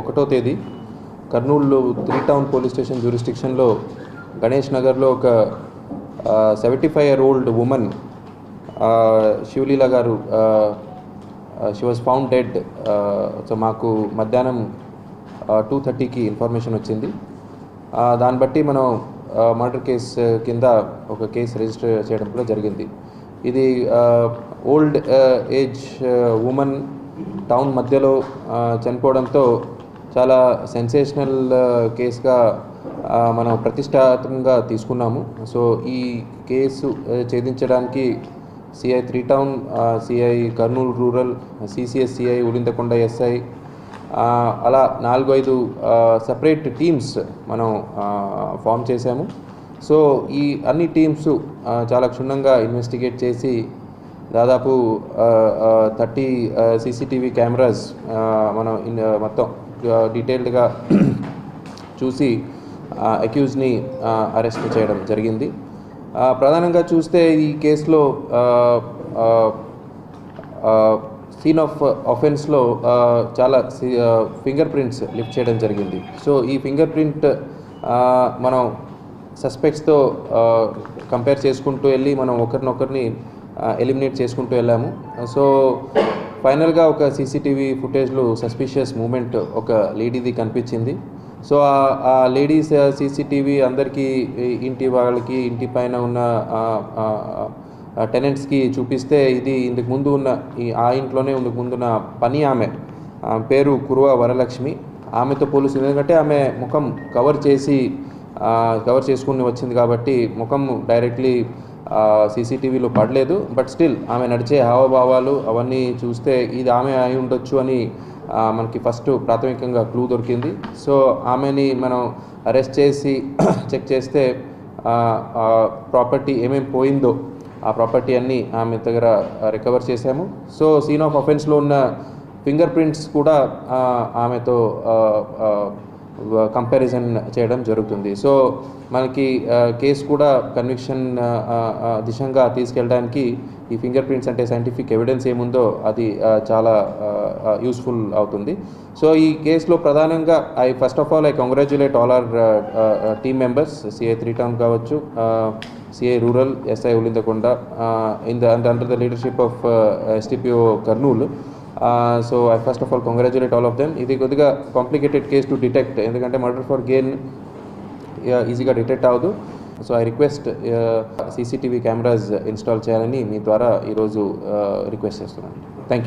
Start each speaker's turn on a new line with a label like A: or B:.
A: ఒకటో తేదీ కర్నూలులో త్రీ టౌన్ పోలీస్ స్టేషన్ జ్యూరిస్టిక్షన్లో గణేష్ నగర్లో ఒక seventy five year old women Sivaleela గారు she was found dead so మాకు మధ్యాహ్నం టూ థర్టీకి ఇన్ఫర్మేషన్ వచ్చింది. దాన్ని బట్టి మనం మర్డర్ కేస్ కింద ఒక కేసు రిజిస్టర్ చేయడం కూడా జరిగింది. ఇది ఓల్డ్ ఏజ్ ఉమెన్ టౌన్ మధ్యలో చనిపోవడంతో చాలా సెన్సేషనల్ కేసుగా uh, uh, మనం ప్రతిష్టాత్మకంగా తీసుకున్నాము. సో ఈ case uh, ఛేదించడానికి CI three town CI Kurnool rural CCS CI SI అలా నాలుగు ఐదు సపరేట్ టీమ్స్ మనం ఫామ్ చేశాము. సో ఈ అన్ని టీమ్స్ చాలా క్షుణ్ణంగా ఇన్వెస్టిగేట్ చేసి దాదాపు థర్టీ సీసీటీవీ కెమెరాస్ మనం ఇన్ మొత్తం డీటెయిల్డ్గా చూసి అక్యూజ్ని అరెస్ట్ చేయడం జరిగింది. ప్రధానంగా చూస్తే ఈ కేసులో సీన్ ఆఫ్ ఆఫెన్స్లో చాలా ఫింగర్ ప్రింట్స్ లిఫ్ట్ చేయడం జరిగింది. సో ఈ ఫింగర్ ప్రింట్ మనం సస్పెక్ట్స్తో కంపేర్ చేసుకుంటూ వెళ్ళి మనం ఒకరినొకరిని ఎలిమినేట్ చేసుకుంటూ వెళ్ళాము. సో ఫైనల్గా ఒక సీసీటీవీ ఫుటేజ్లో సస్పిషియస్ మూమెంట్ ఒక లేడీది కనిపించింది. సో ఆ- లేడీస్ సీసీటీవీ అందరికీ ఇంటి వాళ్ళకి ఇంటి పైన ఉన్న టెనెంట్స్కి చూపిస్తే ఇది ఇందుకు ముందు ఉన్న ఈ ఆ ఇంట్లోనే ఇందుకు ముందున్న పని ఆమె. పేరు కురువ వరలక్ష్మి. ఆమెతో పోలీసు ఎందుకంటే ఆమె ముఖం కవర్ చేసి కవర్ చేసుకుని వచ్చింది కాబట్టి ముఖం డైరెక్ట్లీ సీసీటీవీలో పడలేదు. బట్ స్టిల్ ఆమె నడిచే హావభావాలు అవన్నీ చూస్తే ఇది ఆమె అయి ఉండొచ్చు అని మనకి ఫస్ట్ ప్రాథమికంగా క్లూ దొరికింది. సో ఆమెని మనం అరెస్ట్ చేసి చెక్ చేస్తే ప్రాపర్టీ ఏమేమి పోయిందో ఆ ప్రాపర్టీ అన్నీ ఆమె దగ్గర రికవర్ చేశాము. సో సీన్ ఆఫ్ అఫెన్స్లో ఉన్న ఫింగర్ ప్రింట్స్ కూడా ఆమెతో కంపారిజన్ చేయడం జరుగుతుంది. సో మనకి కేసు కూడా కన్విక్షన్ దిశంగా తీసుకెళ్ళడానికి ఈ ఫింగర్ ప్రింట్స్ అంటే సైంటిఫిక్ ఎవిడెన్స్ ఏముందో అది చాలా యూస్ఫుల్ అవుతుంది. సో ఈ కేసులో ప్రధానంగా I first of all I congratulate all our team members CI three town కావచ్చు CI rural SI Ulindakonda in the under the leadership of SDPO Kurnool so I first of all congratulate all of them ఇది కొద్దిగా complicated case to detect ఎందుకంటే murder for gain ఈజీగా detect అవ్వదు. So I request CCTV cameras install చేయాలని మీ ద్వారా ఈరోజు request చేస్తున్నాను. Thank you